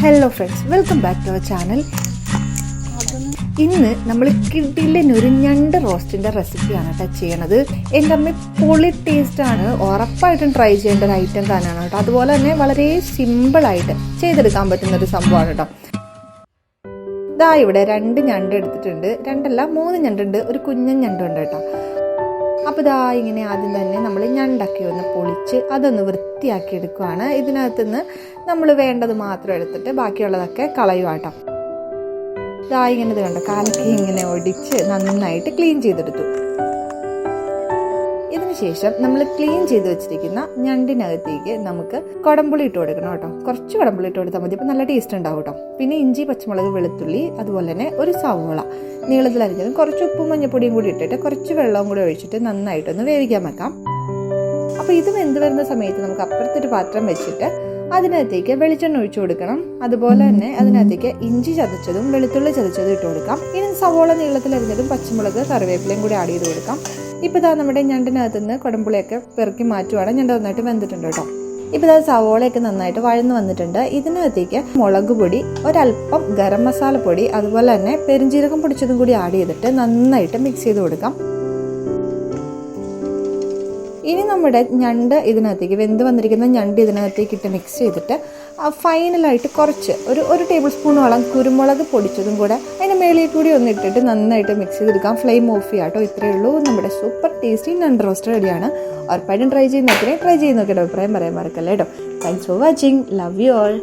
Hello friends welcome back to our channel ഇന്ന് നമ്മൾ കിഡിലിന് ഒരു ഞണ്ട് റോസ്റ്റിന്റെ റെസിപ്പിയാണ് കേട്ടോ ചെയ്യണത്. എന്റെ അമ്മ പൊളി ടേസ്റ്റ് ആണ്. ഉറപ്പായിട്ടും ട്രൈ ചെയ്യേണ്ട ഒരു ഐറ്റം തന്നെയാണ് കേട്ടോ. അതുപോലെ തന്നെ വളരെ സിമ്പിളായിട്ട് ചെയ്തെടുക്കാൻ പറ്റുന്ന ഒരു സംഭവമാണ് കേട്ടോ. ഇതാ ഇവിടെ രണ്ട് ഞണ്ട് എടുത്തിട്ടുണ്ട്. രണ്ടല്ല മൂന്ന് ഞണ്ടുണ്ട്. ഒരു കുഞ്ഞൻ ഞണ്ടുണ്ട് കേട്ടോ. അപ്പോൾ ഇതാ ഇങ്ങനെ ആദ്യം തന്നെ നമ്മൾ ഞണ്ടൊക്കെ ഒന്ന് പൊളിച്ച് അതൊന്ന് വൃത്തിയാക്കി എടുക്കുവാണ്. ഇതിനകത്ത് നിന്ന് നമ്മൾ വേണ്ടത് മാത്രം എടുത്തിട്ട് ബാക്കിയുള്ളതൊക്കെ കളയുവാട്ടോ. ഇതാ ഇങ്ങനെ ഇത് കണ്ടോ? കാലൊക്കെ ഇങ്ങനെ ഒടിച്ച് നന്നായിട്ട് ക്ലീൻ ചെയ്തെടുത്തു. ഇതിനുശേഷം നമ്മൾ ക്ലീൻ ചെയ്ത് വെച്ചിരിക്കുന്ന ഞണ്ടിനകത്തേക്ക് നമുക്ക് കുടമ്പുളി ഇട്ട് കൊടുക്കണം കേട്ടോ. കുറച്ച് കുടമ്പുളി ഇട്ട് കൊടുത്താൽ മതി. അപ്പോൾ നല്ല ടേസ്റ്റ് ഉണ്ടാവും കേട്ടോ. പിന്നെ ഇഞ്ചി പച്ചമുളക് വെളുത്തുള്ളി അതുപോലെ തന്നെ ഒരു സവോള. നീളത്തിലരിഞ്ഞതും കുറച്ച് ഉപ്പും മഞ്ഞപ്പൊടിയും കൂടി ഇട്ടിട്ട് കുറച്ച് വെള്ളവും കൂടി ഒഴിച്ചിട്ട് നന്നായിട്ടൊന്ന് വേവിക്കാൻ വെക്കാം. അപ്പോൾ ഇത് വെന്ത് വരുന്ന സമയത്ത് നമുക്ക് അപ്പുറത്തൊരു പാത്രം വെച്ചിട്ട് അതിനകത്തേക്ക് വെളിച്ചെണ്ണ ഒഴിച്ചു കൊടുക്കണം. അതുപോലെ തന്നെ അതിനകത്തേക്ക് ഇഞ്ചി ചതച്ചതും വെളുത്തുള്ളി ചതച്ചതും ഇട്ട് കൊടുക്കാം. ഇനി സവോള നീളത്തിലരിഞ്ഞതും പച്ചമുളക് കറിവേപ്പിലയും കൂടി ആഡ് ചെയ്ത് കൊടുക്കാം. ഇപ്പോൾ ഇതാ നമ്മുടെ ഞണ്ടിനകത്ത് നിന്ന് കുടമ്പുളിയൊക്കെ പെറുക്കി മാറ്റുവാണ്. ഞണ്ട് നന്നായിട്ട് വെന്തിട്ടുണ്ട് കേട്ടോ. ഇപ്പോൾ ഇതാ സവോളയൊക്കെ നന്നായിട്ട് വഴന്ന് വന്നിട്ടുണ്ട്. ഇതിനകത്തേക്ക് മുളക് പൊടി ഒരല്പം ഗരം മസാല പൊടി അതുപോലെ തന്നെ പെരിഞ്ജീരകം പൊടിച്ചതും കൂടി ആഡ് ചെയ്തിട്ട് നന്നായിട്ട് മിക്സ് ചെയ്ത് കൊടുക്കാം. ഇനി നമ്മുടെ ഞണ്ട് ഇതിനകത്തേക്ക് വെന്ത് വന്നിരിക്കുന്ന ഞണ്ട് ഇതിനകത്തേക്ക് ഇട്ട് മിക്സ് ചെയ്തിട്ട് ഫൈനലായിട്ട് കുറച്ച് ഒരു ഒരു ടേബിൾ സ്പൂണോളം കുരുമുളക് പൊടിച്ചതും കൂടെ അതിന് മേളിൽ കൂടി ഒന്ന് ഇട്ടിട്ട് നന്നായിട്ട് മിക്സ് ചെയ്തെടുക്കാം. ഫ്ലെയിം ഓഫ് ചെയ്യാം കേട്ടോ ഇത്രയേ ഉള്ളൂ. നമ്മുടെ സൂപ്പർ ടേസ്റ്റി നൺ റോസ്റ്റ് റെഡിയാണ്. ഉറപ്പായിട്ടും ട്രൈ ചെയ്യുന്നതിനെ ട്രൈ ചെയ്യുന്നൊക്കെ അഭിപ്രായം പറയാൻ മറക്കല്ലേ കേട്ടോ thanks for watching love you all